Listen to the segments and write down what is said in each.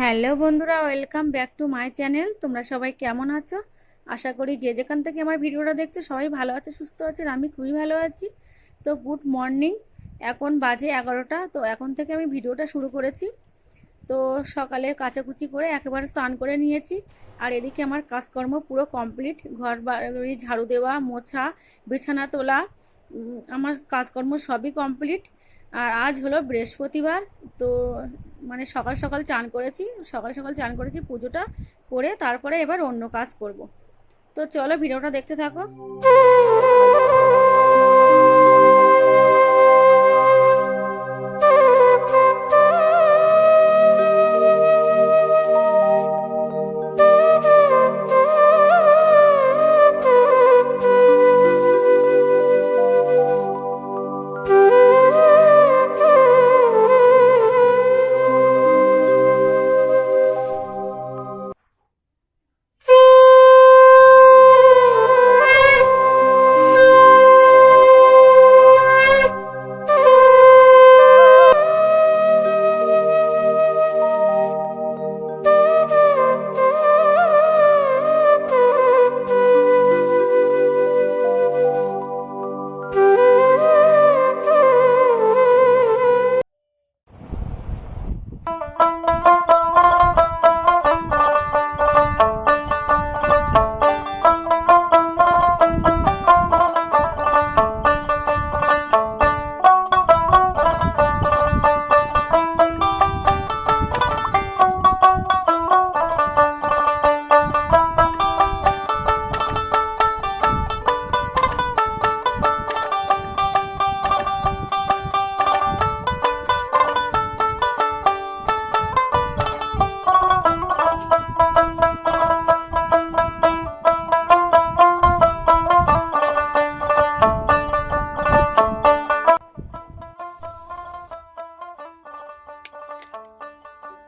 Hello বন্ধুরা, welcome back to my channel. তোমরা সবাই কেমন আছো? আশা করি যে যেখান থেকে আমার ভিডিওটা দেখছ, সবাই ভালো আছে, সুস্থ আছে আমি খুবই ভালো আছি। তো গুড মর্নিং, এখন বাজে এগারোটা, তো এখন থেকে আমি ভিডিওটা শুরু করেছি। তো সকালে কাচাকুচি করে একেবারে স্নান করে নিয়েছি, আর এদিকে আমার কাজকর্ম পুরো কমপ্লিট। ঘর বাড়ি ঝাড়ু দেওয়া, মোছা, বিছানা তোলা আমার কাজকর্ম সবই কমপ্লিট। আর আজ হলো বৃহস্পতিবার, তো মানে সকাল সকাল চান করেছি, সকাল সকাল চান করেছি পুজোটা করে তারপরে এবার অন্য কাজ করব। তো চলো ভিডিওটা দেখতে থাকো।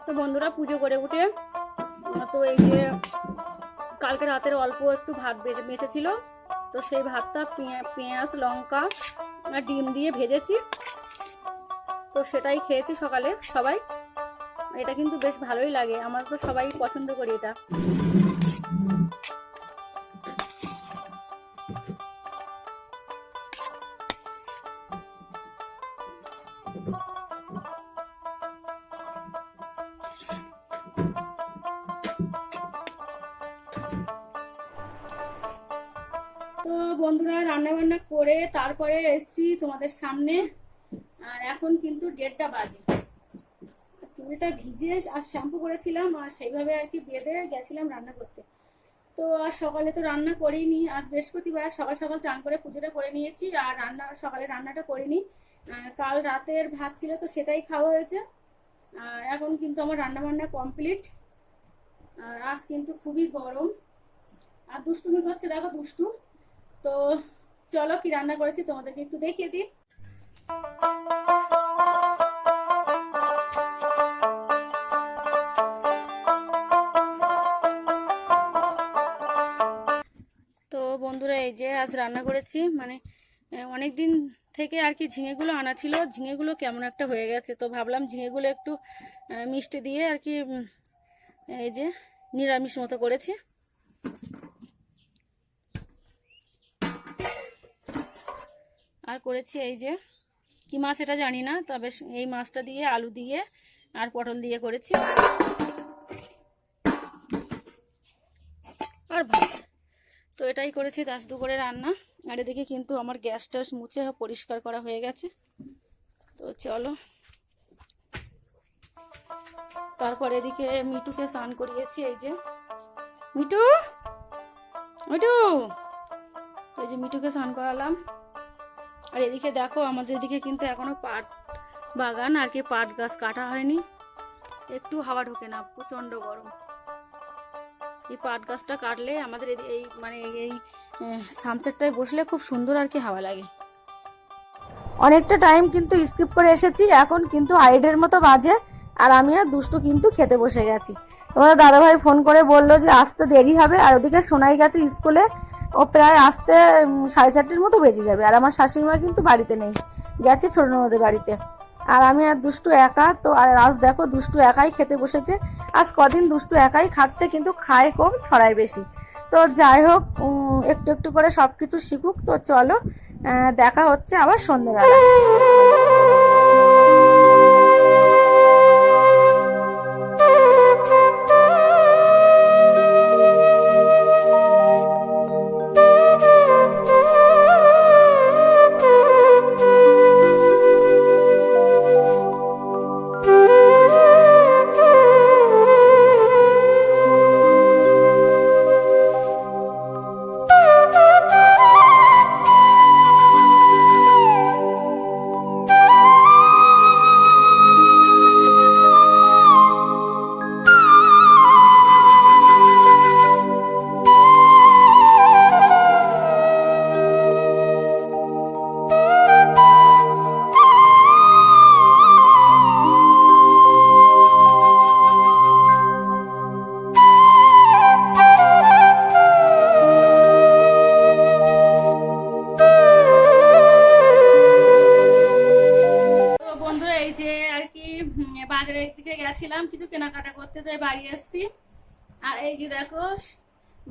তো বন্ধুরা পুজো করে উঠে, তো এই যে কালকে রাতের অল্প একটু ভাত বেঁচেছিল তো সেই ভাতটা পেঁয়া- পেঁয়াজ, লঙ্কা আর ডিম দিয়ে ভেজেছি। তো সেটাই খেয়েছি সকালে সবাই। এটা কিন্তু বেশ ভালোই লাগে, আমার তো সবাই পছন্দ করি এটা। তো বন্ধুরা রান্না বান্না করে তারপরে এসছি তোমাদের সামনে। আর এখন কিন্তু দেড়টা বাজে। চুলটা ভিজে আর শ্যাম্পু করেছিলাম আর সেইভাবে আর কি বেঁধে গেছিলাম রান্না করতে। তো আর সকালে তো রান্না করিনি, আর বৃহস্পতিবার সকাল সকাল চান করে পুজোটা করে নিয়েছি আর রান্না, সকালে রান্নাটা করিনি। কাল রাতের ভাত ছিল তো সেটাই খাওয়া হয়েছে। আর এখন কিন্তু আমার রান্না বান্না কমপ্লিট। আর আজ কিন্তু খুবই গরম। আর দুষ্টুমি করছে, দেখো দুষ্টু। তো চলো কি রান্না করেছি তোমাদেরকে একটু দেখিয়ে দিই। তো বন্ধুরা, এই যে আজ রান্না করেছি মানে অনেক দিন থেকে আর কি ঝিঙেগুলো আনা ছিল, ঝিঙেগুলো কেমন একটা হয়ে গেছে, তো ভাবলাম ঝিঙেগুলো একটু মিষ্টি দিয়ে আর কি এই যে নিরামিষ মতো করেছি। আর করেছি এই যে, কি মাছ এটা জানি না, তবে এই মাছটা দিয়ে, আলু দিয়ে আর পটল দিয়ে করেছি। আর ভাত। তো এটাই করেছি দাস দুপুরে রান্না। আর এদিকে কিন্তু আমার গ্যাস ট্যাস মুছে পরিষ্কার করা হয়ে গেছে। তো চলো। তারপর এদিকে মিটুকে স্নান করিয়েছি, এই যে। মিটু মিটু এই যে মিটুকে স্নান করালাম। আর এদিকে দেখো, আমাদের এদিকে কিন্তু এখনও পাট বাগান, আর কি পাট গাছ কাটা হয়নি। একটু হাওয়া ঢোকে না প্রচণ্ড গরম। এই পাট গাছটা কাটলে আমাদের এই মানে এই সানসেটটায় বসলে খুব সুন্দর আর কি হাওয়া লাগে। অনেকটা টাইম কিন্তু স্কিপ করে এসেছি, এখন কিন্তু আইডের মতো বাজে, আর আমি আর দুষ্টু কিন্তু খেতে বসে গেছি। তোমাদের দাদাভাই ফোন করে বলল যে, আসতে দেরি হবে। আর ওদিকে সোনাই গেছে স্কুলে। ও প্রায় আসতে সাড়ে চারটের মতো বেজে যাবে। আর আমার শাশুড়িমা কিন্তু বাড়িতে নেই। গেছে ছোট ননদের বাড়িতে। আর আমি আর দুষ্টু একা, তো আর আজ দেখো দুষ্টু একাই খেতে বসেছে। আজ কদিন দুষ্টু একাই খাচ্ছে, কিন্তু খায় কম, ছড়ায় বেশি। তো যাই হোক একটু একটু করে সব কিছু শিখুক। তো চলো দেখা হচ্ছে আবার সন্ধ্যেবেলা দিকে গেছিলাম, কিছু কেনাকাটা করতে তাই বাড়ি আসছি আর এই যে দেখো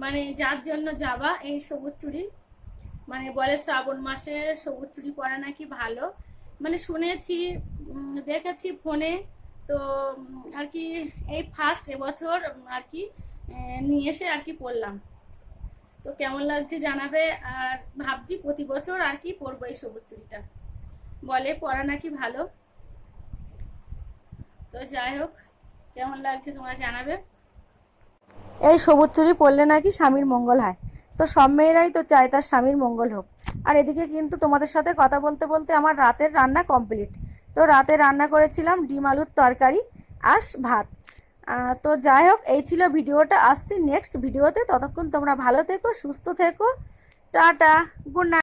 মানে যার জন্য যাবা, এই সবুজ চুড়ি। মানে বলে শ্রাবণ মাসে সবুজ চুড়ি পরা নাকি ভালো। মানে শুনেছি দেখেছি ফোনে। তো আর কি এই ফার্স্ট এবছর আর কি নিয়ে এসে আর কি পরলাম। তো কেমন লাগছে জানাবে? আর ভাবছি প্রতি বছর আর কি পরবো এই সবুজ চুড়িটা। বলে পড়া নাকি ভালো। তো যাই হোক, কেমন লাগছে তোমরা জানাবে? এই সবুজ চুরি পরলে নাকি স্বামীর মঙ্গল হয়। তো সব মেয়েরাই তো চায় তার স্বামীর মঙ্গল হোক। আর এদিকে কিন্তু তোমাদের সাথে কথা বলতে বলতে আমার রাতের রান্না কমপ্লিট তো রাতে রান্না করেছিলাম ডিম আলুর তরকারি আর ভাত। তো যাই হোক, এই ছিল ভিডিওটা। আসছি নেক্সট ভিডিওতে। ততক্ষণ তোমরা ভালো থেকো, সুস্থ থেকো। Tata good